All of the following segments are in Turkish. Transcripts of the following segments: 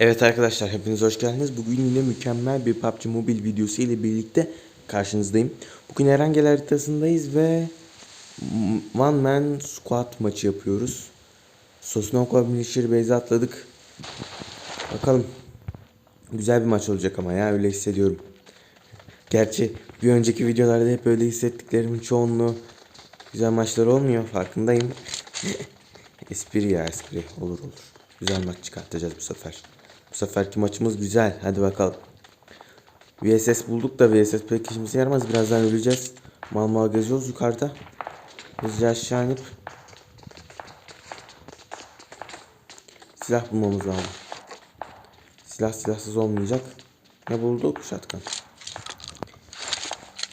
Evet arkadaşlar hepiniz hoş geldiniz. Bugün yine mükemmel bir PUBG Mobile videosu ile birlikte karşınızdayım. Bugün Erangel haritasındayız ve One Man Squad maçı yapıyoruz. Sosnokov Milişir Beyze atladık. Bakalım. Güzel bir maç olacak ama ya öyle hissediyorum. Gerçi bir önceki videolarda hep öyle hissettiklerimin çoğunluğu güzel maçlar olmuyor farkındayım. espri ya espri olur olur. Güzel maç çıkartacağız bu sefer. Seferki maçımız güzel. Hadi bakalım. VSS bulduk da VSS pek işimize yaramaz. Birazdan öleceğiz. Mal mal geziyoruz yukarıda. Hızlıca aşağı inip silah bulmamız lazım. Silah silahsız olmayacak. Ne bulduk? Shotgun.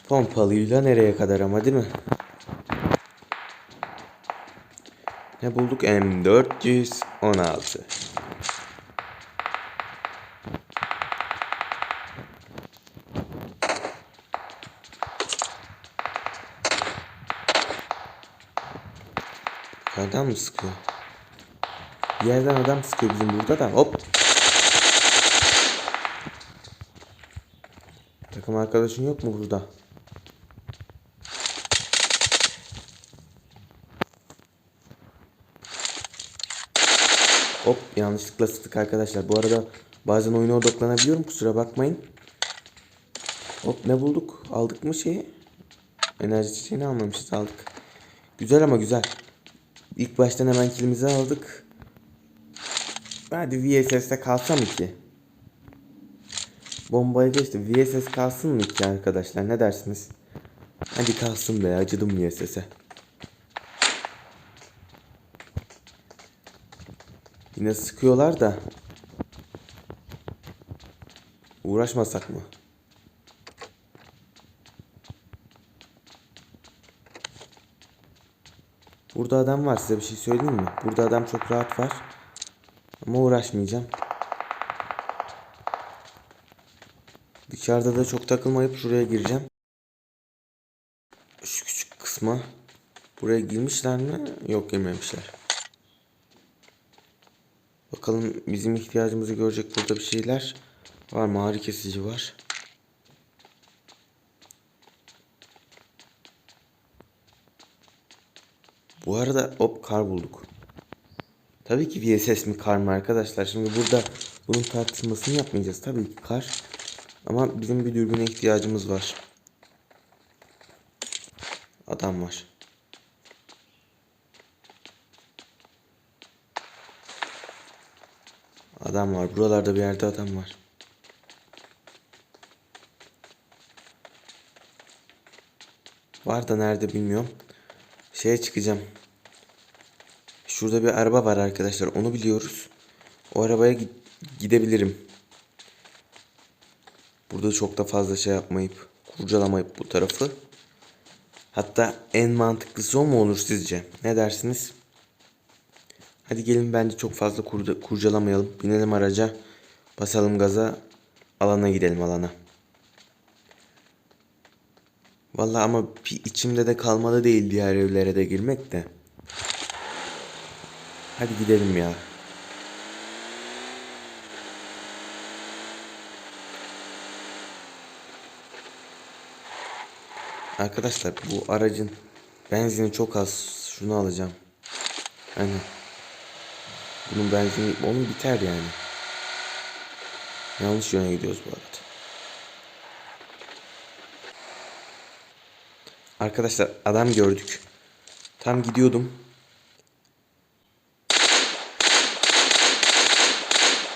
Pompalıyla nereye kadar ama değil mi? Ne bulduk? M416. Adam mı sıkıyor? Bir yerden adam sıkıyor bizim burada da. Hop. Takım arkadaşın yok mu burada? Hop yanlışlıkla sıktık arkadaşlar. Bu arada bazen oyuna odaklanabiliyorum kusura bakmayın. Hop ne bulduk? Aldık mı şeyi? Enerji çiçeğini almamışız aldık. Güzel ama güzel. İlk baştan hemen kilimizi aldık. Hadi VSS'de kalsam ki. Bombaya geçti. VSS kalsın mı ki arkadaşlar? Ne dersiniz? Hadi kalsın be acıdım VSS'e. Yine sıkıyorlar da. Uğraşmasak mı? Burada adam var size bir şey söyleyeyim mi? Burada adam çok rahat var. Ama uğraşmayacağım. Dışarıda da çok takılmayıp şuraya gireceğim. Şu küçük kısma. Buraya girmişler mi? Yok girmemişler. Bakalım bizim ihtiyacımızı görecek burada bir şeyler var mı? Ağrı var. Bu arada hop kar bulduk. Tabii ki VSS mi kar mı arkadaşlar? Şimdi burada bunun tartışmasını yapmayacağız. Tabii ki kar. Ama bizim bir dürbüne ihtiyacımız var. Adam var. Adam var. Buralarda bir yerde adam var. Var da nerede bilmiyorum. Şeye çıkacağım. Şurada bir araba var arkadaşlar. Onu biliyoruz. O arabaya gi- gidebilirim. Burada çok da fazla şey yapmayıp, kurcalamayıp bu tarafı. Hatta en mantıklısı o mu olur sizce? Ne dersiniz? Hadi gelin bence çok fazla kurcalamayalım. Binelim araca. Basalım gaza. Alana gidelim alana. Vallahi ama içimde de kalmalı değil diğer evlere de girmek de. Hadi gidelim ya. Arkadaşlar bu aracın benzini çok az. Şunu alacağım. Aynen. Bunun benzini onun biter yani. Yanlış yöne gidiyoruz bu arada. Arkadaşlar adam gördük. Tam gidiyordum.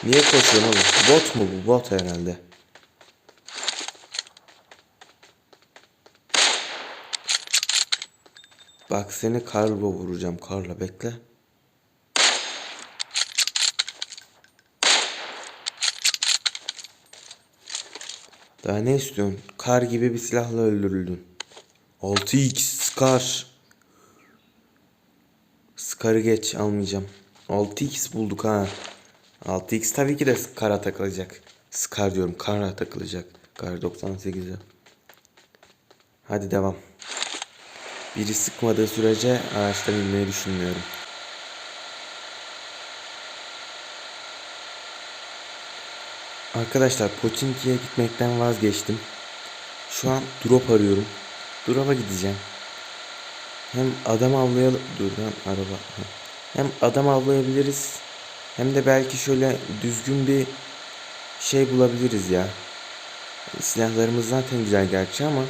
Niye koşuyorsun oğlum? Bot mu bu? Bot herhalde. Bak seni karla vuracağım. Karla bekle. Daha ne istiyorsun? Kar gibi bir silahla öldürüldün. 6x Scar. Scar'ı geç almayacağım. 6x bulduk ha. 6x tabii ki de kara takılacak. Scar diyorum kara takılacak. Kar 98'e. Hadi devam. Biri sıkmadığı sürece ağaçtan inmeyi düşünmüyorum. Arkadaşlar Pochinki'ye gitmekten vazgeçtim. Şu an drop arıyorum. Drop'a gideceğim. Hem adam avlayalım. Dur lan araba. Hem adam avlayabiliriz. Hem de belki şöyle düzgün bir şey bulabiliriz ya. Silahlarımız zaten güzel gerçi ama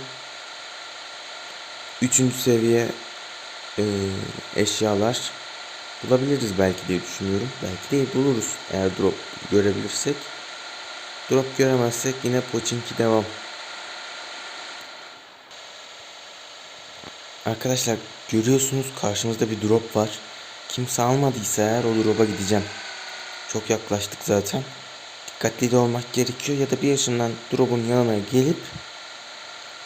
üçüncü seviye e, eşyalar bulabiliriz belki diye düşünüyorum. Belki değil buluruz eğer drop görebilirsek. Drop göremezsek yine Pochinki devam. Arkadaşlar görüyorsunuz karşımızda bir drop var. Kimse almadıysa eğer o drop'a gideceğim. Çok yaklaştık zaten. Dikkatli de olmak gerekiyor ya da bir yaşından drop'un yanına gelip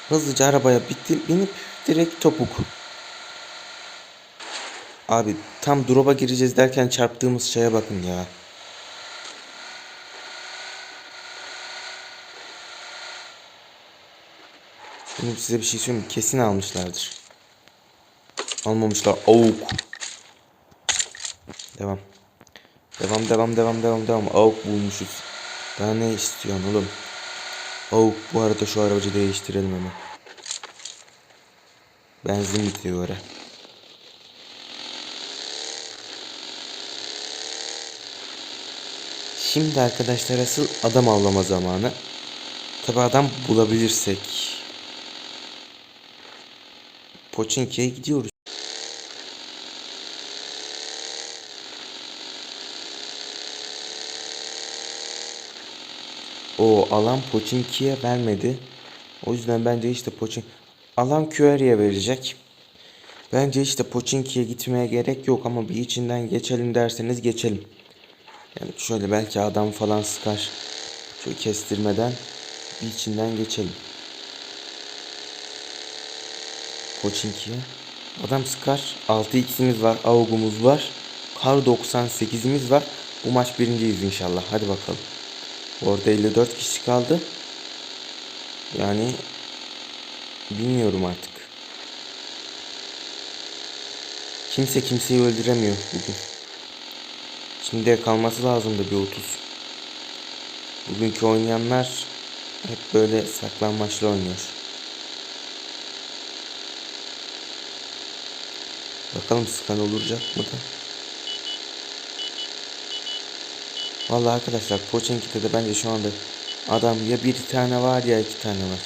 hızlıca arabaya binip direkt topuk. Abi tam drop'a gireceğiz derken çarptığımız şeye bakın ya. Şimdi size bir şey söyleyeyim mi? Kesin almışlardır. Almamışlar. Avuk. Devam. Devam devam devam devam devam. Avuk bulmuşuz. Daha ne istiyorsun oğlum? Avuk bu arada şu aracı değiştirelim hemen. Benzin bitiyor ara. Şimdi arkadaşlar asıl adam avlama zamanı. Tabi adam bulabilirsek. Pochinki'ye gidiyoruz. O alan Pochinki'ye vermedi. O yüzden bence işte Pochin alan QR'ye verecek. Bence işte Pochinki'ye gitmeye gerek yok ama bir içinden geçelim derseniz geçelim. Yani şöyle belki adam falan sıkar. Şöyle kestirmeden bir içinden geçelim. Pochinki'ye. Adam sıkar. 6x'imiz var. AUG'umuz var. Kar 98'imiz var. Bu maç birinciyiz inşallah. Hadi bakalım. Orada 54 kişi kaldı. Yani bilmiyorum artık. Kimse kimseyi öldüremiyor bugün. Şimdiye kalması lazımdı bir 30. Bugünkü oynayanlar hep böyle saklanmaçlı oynuyor. Bakalım skan olacak mı da. Vallahi arkadaşlar Pochinki'de de bence şu anda adam ya bir tane var ya iki tane var.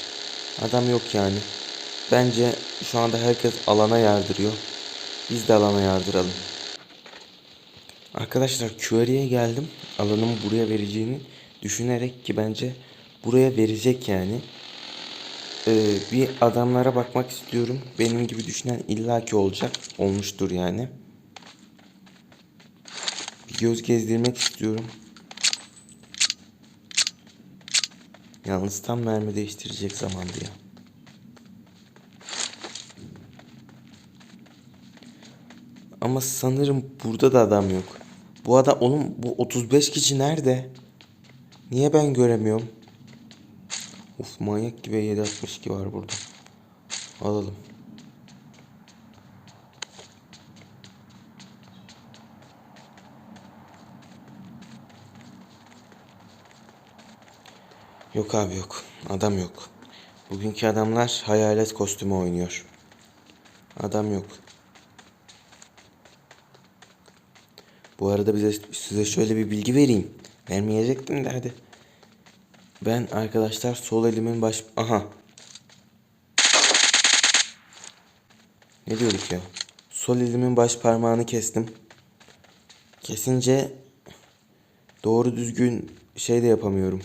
Adam yok yani. Bence şu anda herkes alana yardırıyor. Biz de alana yardıralım. Arkadaşlar QR'ye geldim. Alanımı buraya vereceğini düşünerek ki bence buraya verecek yani. Ee, bir adamlara bakmak istiyorum. Benim gibi düşünen illaki olacak. Olmuştur yani. Bir göz gezdirmek istiyorum. Yalnız tam mermi değiştirecek zamandı ya. Ama sanırım burada da adam yok. Bu adam onun bu 35 kişi nerede? Niye ben göremiyorum? Uf manyak gibi 762 var burada. Alalım. Yok abi yok. Adam yok. Bugünkü adamlar hayalet kostümü oynuyor. Adam yok. Bu arada bize size şöyle bir bilgi vereyim. Vermeyecektim de hadi. Ben arkadaşlar sol elimin baş... Aha. Ne diyorduk ya? Sol elimin baş parmağını kestim. Kesince doğru düzgün şey de yapamıyorum.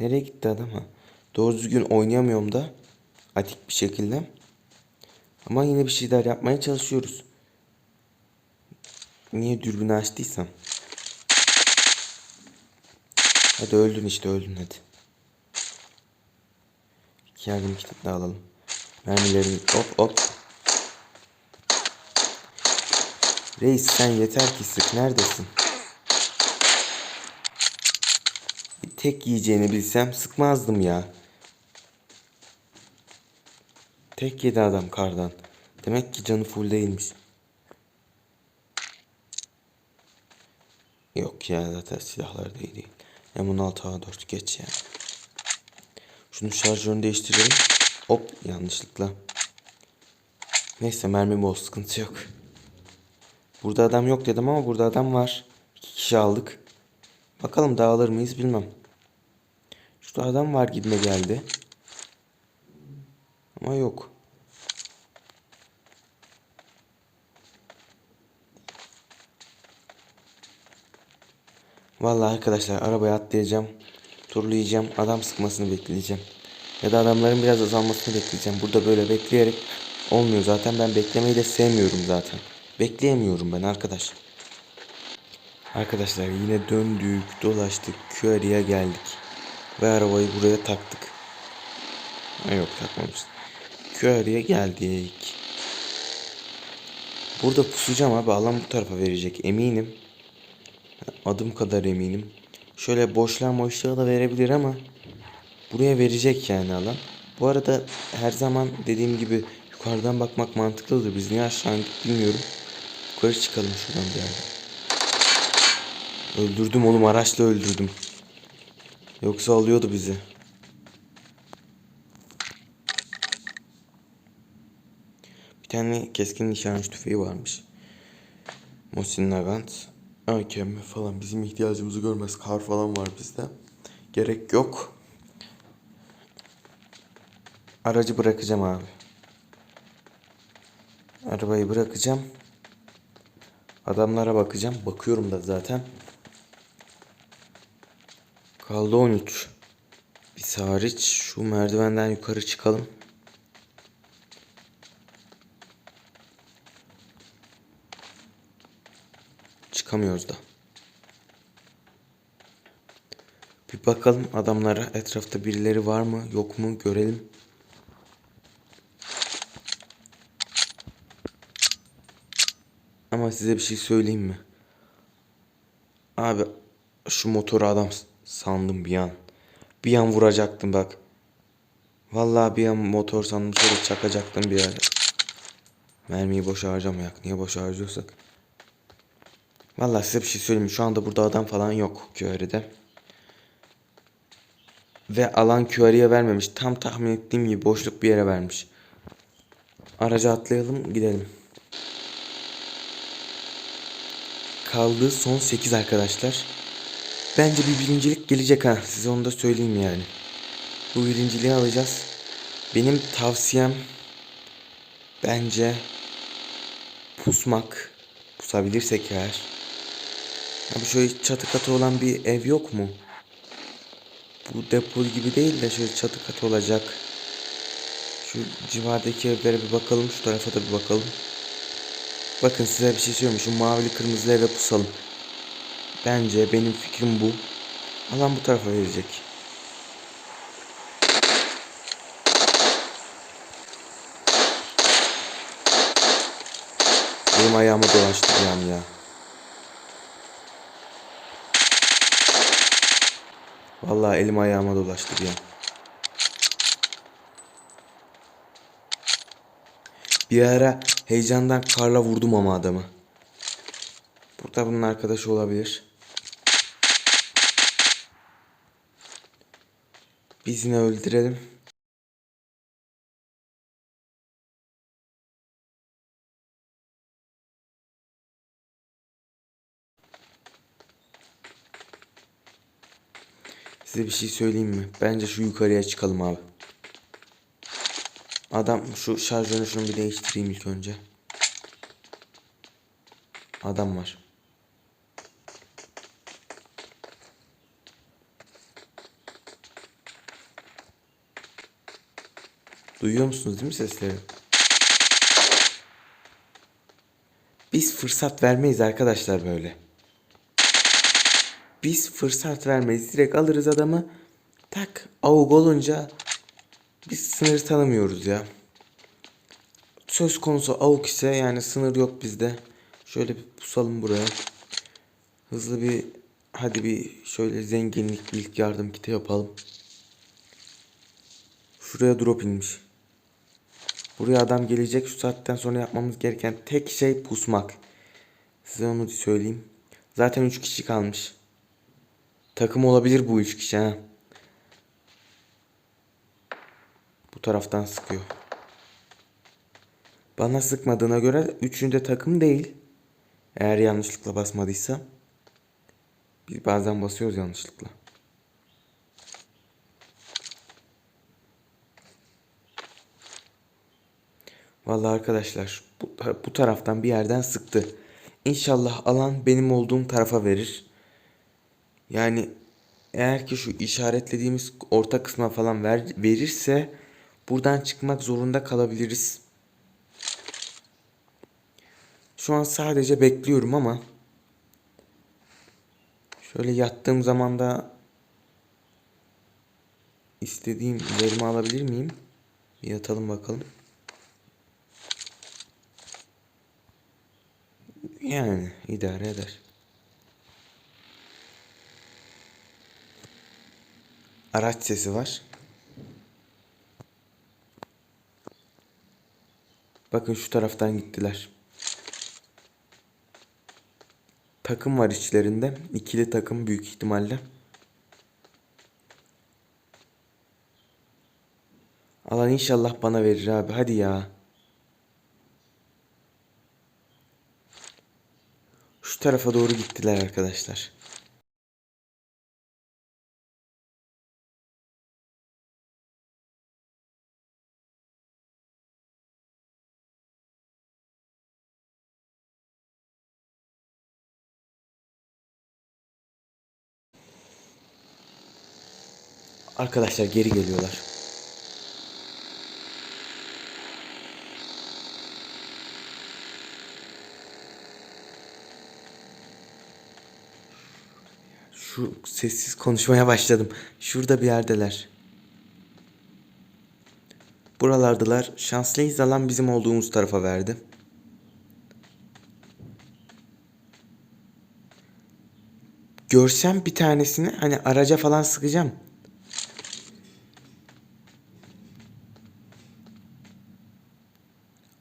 Nereye gitti adam ha? Doğru düzgün oynayamıyorum da. Atik bir şekilde. Ama yine bir şeyler yapmaya çalışıyoruz. Niye dürbünü açtıysam. Hadi öldün işte öldün hadi. İki yardım kiti de alalım. Mermilerini hop hop. Reis sen yeter ki sık neredesin? Bir tek yiyeceğini bilsem sıkmazdım ya. Tek yedi adam kardan. Demek ki canı full değilmiş. Yok ya zaten silahlar da iyi değil. M16 A4 geç ya. Şunu şarjörünü değiştirelim. Hop yanlışlıkla. Neyse mermi bol sıkıntı yok. Burada adam yok dedim ama burada adam var. İki kişi aldık. Bakalım dağılır mıyız bilmem. Şurada adam var gitme geldi. Ama yok. Vallahi arkadaşlar arabaya atlayacağım. Turlayacağım. Adam sıkmasını bekleyeceğim. Ya da adamların biraz azalmasını bekleyeceğim. Burada böyle bekleyerek olmuyor zaten. Ben beklemeyi de sevmiyorum zaten. Bekleyemiyorum ben arkadaş. Arkadaşlar yine döndük, dolaştık, Quarry'e geldik. Ve arabayı buraya taktık. Ha, yok takmamışız. Quarry'e geldik. Burada pusacağım abi. Alan bu tarafa verecek eminim. Adım kadar eminim. Şöyle boşluğa boşluğa da verebilir ama buraya verecek yani alan. Bu arada her zaman dediğim gibi yukarıdan bakmak mantıklıdır. Biz niye aşağı bilmiyorum. Yukarı çıkalım şuradan bir yerden. Öldürdüm oğlum araçla öldürdüm. Yoksa alıyordu bizi. Bir tane keskin nişancı tüfeği varmış. Mosin Nagant. AKM falan bizim ihtiyacımızı görmez. Kar falan var bizde. Gerek yok. Aracı bırakacağım abi. Arabayı bırakacağım. Adamlara bakacağım. Bakıyorum da zaten. Kaldı 13. Biz hariç şu merdivenden yukarı çıkalım. Çıkamıyoruz da. Bir bakalım adamlara etrafta birileri var mı yok mu görelim. Ama size bir şey söyleyeyim mi? Abi şu motoru adam sandım bir an. Bir an vuracaktım bak. Vallahi bir an motor sandım şöyle çakacaktım bir yere. Mermiyi boş harcamayak. Niye boş harcıyorsak? Vallahi size bir şey söyleyeyim. Şu anda burada adam falan yok QR'de. Ve alan QR'ye vermemiş. Tam tahmin ettiğim gibi boşluk bir yere vermiş. Araca atlayalım gidelim. Kaldı son 8 arkadaşlar. Bence bir birincilik gelecek ha. Size onu da söyleyeyim yani. Bu birinciliği alacağız. Benim tavsiyem bence pusmak. Pusabilirsek eğer. Abi şöyle çatı katı olan bir ev yok mu? Bu depo gibi değil de şöyle çatı katı olacak. Şu civardaki evlere bir bakalım. Şu tarafa da bir bakalım. Bakın size bir şey söyleyeyim. Şu mavili kırmızılı eve pusalım. Bence benim fikrim bu. Alan bu tarafa verecek. Benim ayağıma dolaştı bir an ya. Vallahi elim ayağıma dolaştı bir an. Bir ara heyecandan karla vurdum ama adamı. Burada bunun arkadaşı olabilir. Biz yine öldürelim. Size bir şey söyleyeyim mi? Bence şu yukarıya çıkalım abi. Adam şu şarjörünü şunu bir değiştireyim ilk önce. Adam var. Duyuyor musunuz değil mi sesleri? Biz fırsat vermeyiz arkadaşlar böyle. Biz fırsat vermeyiz. Direkt alırız adamı. Tak avuk olunca biz sınır tanımıyoruz ya. Söz konusu avuk ise yani sınır yok bizde. Şöyle bir pusalım buraya. Hızlı bir hadi bir şöyle zenginlik ilk yardım kiti yapalım. Şuraya drop inmiş. Buraya adam gelecek. Şu saatten sonra yapmamız gereken tek şey pusmak. Size onu söyleyeyim. Zaten 3 kişi kalmış. Takım olabilir bu üç kişi ha. Bu taraftan sıkıyor. Bana sıkmadığına göre üçünde takım değil. Eğer yanlışlıkla basmadıysa. Biz bazen basıyoruz yanlışlıkla. Vallahi arkadaşlar bu, bu taraftan bir yerden sıktı. İnşallah alan benim olduğum tarafa verir. Yani eğer ki şu işaretlediğimiz orta kısma falan ver, verirse buradan çıkmak zorunda kalabiliriz. Şu an sadece bekliyorum ama şöyle yattığım zaman da istediğim verimi alabilir miyim? Bir yatalım bakalım. Yani idare eder. Araç sesi var. Bakın şu taraftan gittiler. Takım var içlerinde. İkili takım büyük ihtimalle. Alan inşallah bana verir abi. Hadi ya. Şu tarafa doğru gittiler arkadaşlar. Arkadaşlar geri geliyorlar. Şu sessiz konuşmaya başladım. Şurada bir yerdeler. Buralardalar. Şanslıyız alan bizim olduğumuz tarafa verdi. Görsem bir tanesini hani araca falan sıkacağım.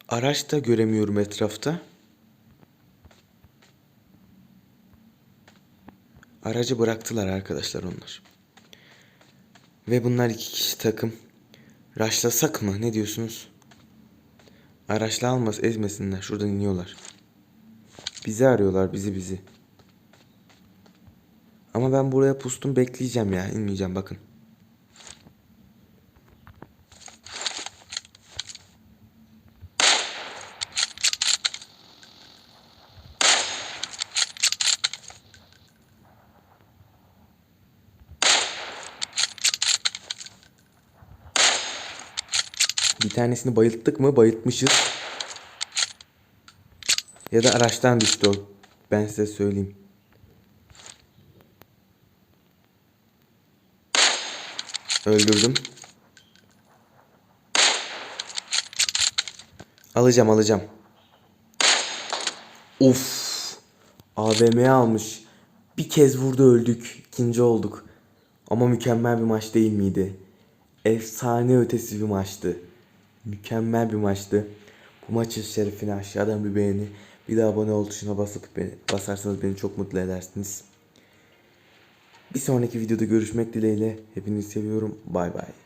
Araç da göremiyorum etrafta. Aracı bıraktılar arkadaşlar onlar. Ve bunlar iki kişi takım. Raşlasak mı? Ne diyorsunuz? Araçla almaz ezmesinler. Şuradan iniyorlar. Bizi arıyorlar bizi bizi. Ama ben buraya pustum bekleyeceğim ya. inmeyeceğim bakın. Bir tanesini bayılttık mı? Bayıltmışız. Ya da araçtan düştü o. Ben size söyleyeyim. Öldürdüm. Alacağım alacağım. Of. AVM almış. Bir kez vurdu öldük. İkinci olduk. Ama mükemmel bir maç değil miydi? Efsane ötesi bir maçtı. Mükemmel bir maçtı. Bu maçın şerefine aşağıdan bir beğeni, bir de abone ol tuşuna basıp beni, basarsanız beni çok mutlu edersiniz. Bir sonraki videoda görüşmek dileğiyle. Hepinizi seviyorum. Bay bay.